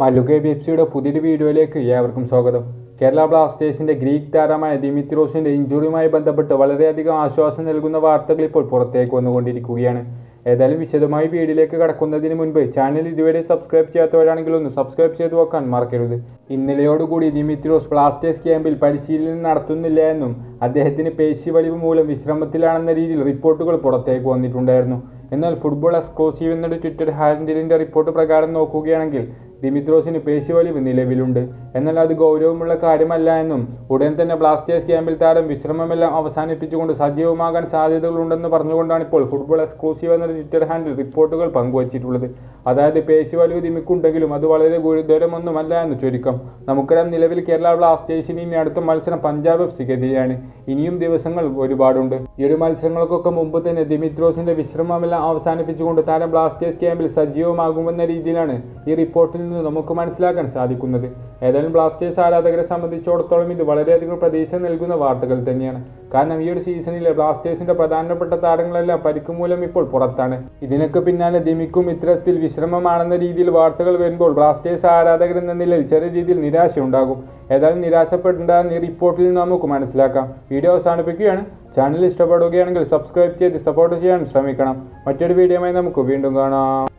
മല്ലുകെ B F സിയുടെ പുതിയൊരു വീഡിയോയിലേക്ക് ഏവർക്കും സ്വാഗതം. കേരള ബ്ലാസ്റ്റേഴ്സിന്റെ ഗ്രീക്ക് താരമായ ദിമിത്രോസിന്റെ ഇഞ്ചുറിയുമായി ബന്ധപ്പെട്ട് വളരെയധികം ആശ്വാസം നൽകുന്ന വാർത്തകൾ ഇപ്പോൾ പുറത്തേക്ക് വന്നുകൊണ്ടിരിക്കുകയാണ്. ഏതായാലും വിശദമായി വീഡിയോയിലേക്ക് കടക്കുന്നതിന് മുൻപ് ചാനൽ ഇതുവരെ സബ്സ്ക്രൈബ് ചെയ്യാത്തവരാണെങ്കിൽ ഒന്ന് സബ്സ്ക്രൈബ് ചെയ്ത് വെക്കാൻ മറക്കരുത്. ഇന്നലെയോടുകൂടി ദിമിത്രോസ് ബ്ലാസ്റ്റേഴ്സ് ക്യാമ്പിൽ പരിശീലനം നടത്തുന്നില്ല എന്നും അദ്ദേഹത്തിന് പേശി വലിവ് മൂലം വിശ്രമത്തിലാണെന്ന രീതിയിൽ റിപ്പോർട്ടുകൾ പുറത്തേക്ക് വന്നിട്ടുണ്ടായിരുന്നു. എന്നാൽ ഫുട്ബോൾ എക്സ്ക്ലൂസീവ് എന്നൊരു ട്വിറ്റർ ഹാൻഡിലിന്റെ റിപ്പോർട്ട് പ്രകാരം നോക്കുകയാണെങ്കിൽ ദിമിത്രോസിന് പേശിവലിവ് നിലവിലുണ്ട്. എന്നാൽ അത് ഗൗരവമുള്ള കാര്യമല്ല എന്നും ഉടൻ തന്നെ ബ്ലാസ്റ്റേഴ്സ് ക്യാമ്പിൽ താരം വിശ്രമമെല്ലാം അവസാനിപ്പിച്ചുകൊണ്ട് സജീവമാകാൻ സാധ്യതകളുണ്ടെന്ന് പറഞ്ഞുകൊണ്ടാണ് ഇപ്പോൾ ഫുട്ബോൾ എക്സ്ക്ലൂസീവ് എന്ന ട്വിറ്റർ ഹാൻഡിൽ റിപ്പോർട്ടുകൾ പങ്കുവച്ചിട്ടുള്ളത്. അതായത് പേശിവലിവ് ദിമിക്കുണ്ടെങ്കിലും അത് വളരെ ഗുരുതരമൊന്നുമല്ല എന്ന് ചുരുക്കം. നമുക്കറിയാം നിലവിൽ കേരള ബ്ലാസ്റ്റേഴ്സിന് ഇനി അടുത്ത മത്സരം പഞ്ചാബ് എഫ്സിക്കെതിരെയാണ് ഇനിയും ദിവസങ്ങൾ ഒരുപാടുണ്ട്. ഈ ഒരു മത്സരങ്ങൾക്കൊക്കെ മുമ്പ് തന്നെ ദിമിത്രോസിന്റെ വിശ്രമമെല്ലാം അവസാനിപ്പിച്ചുകൊണ്ട് താരം ബ്ലാസ്റ്റേഴ്സ് ക്യാമ്പിൽ സജീവമാകുമെന്ന രീതിയിലാണ് ഈ റിപ്പോർട്ടിൽ നിന്ന് നമുക്ക് മനസ്സിലാക്കാൻ സാധിക്കുന്നത്. ഏതായാലും ബ്ലാസ്റ്റേഴ്സ് ആരാധകരെ സംബന്ധിച്ചിടത്തോളം ഇത് വളരെയധികം പ്രതീക്ഷ നൽകുന്ന വാർത്തകൾ തന്നെയാണ്. കാരണം ഈ ഒരു സീസണിലെ ബ്ലാസ്റ്റേഴ്സിന്റെ പ്രധാനപ്പെട്ട താരങ്ങളെല്ലാം പരിക്ക് മൂലം ഇപ്പോൾ പുറത്താണ്. ഇതിനൊക്കെ പിന്നാലെ ദിമിക്കും ഇത്തരത്തിൽ വിശ്രമമാണെന്ന രീതിയിൽ വാർത്തകൾ വരുമ്പോൾ ബ്ലാസ്റ്റേഴ്സ് ആരാധകർ എന്ന നിലയിൽ ചെറിയ രീതിയിൽ നിരാശയുണ്ടാകും. ഏതായാലും നിരാശപ്പെടേണ്ടെന്ന് ഈ റിപ്പോർട്ടിൽ നിന്ന് നമുക്ക് മനസ്സിലാക്കാം. വീഡിയോ അവസാനിപ്പിക്കുകയാണ്. ചാനൽ ഇഷ്ടപ്പെടുകയാണെങ്കിൽ സബ്സ്ക്രൈബ് ചെയ്ത് സപ്പോർട്ട് ചെയ്യാൻ ശ്രമിക്കണം. മറ്റൊരു വീഡിയോയുമായി നമുക്ക് വീണ്ടും കാണാം.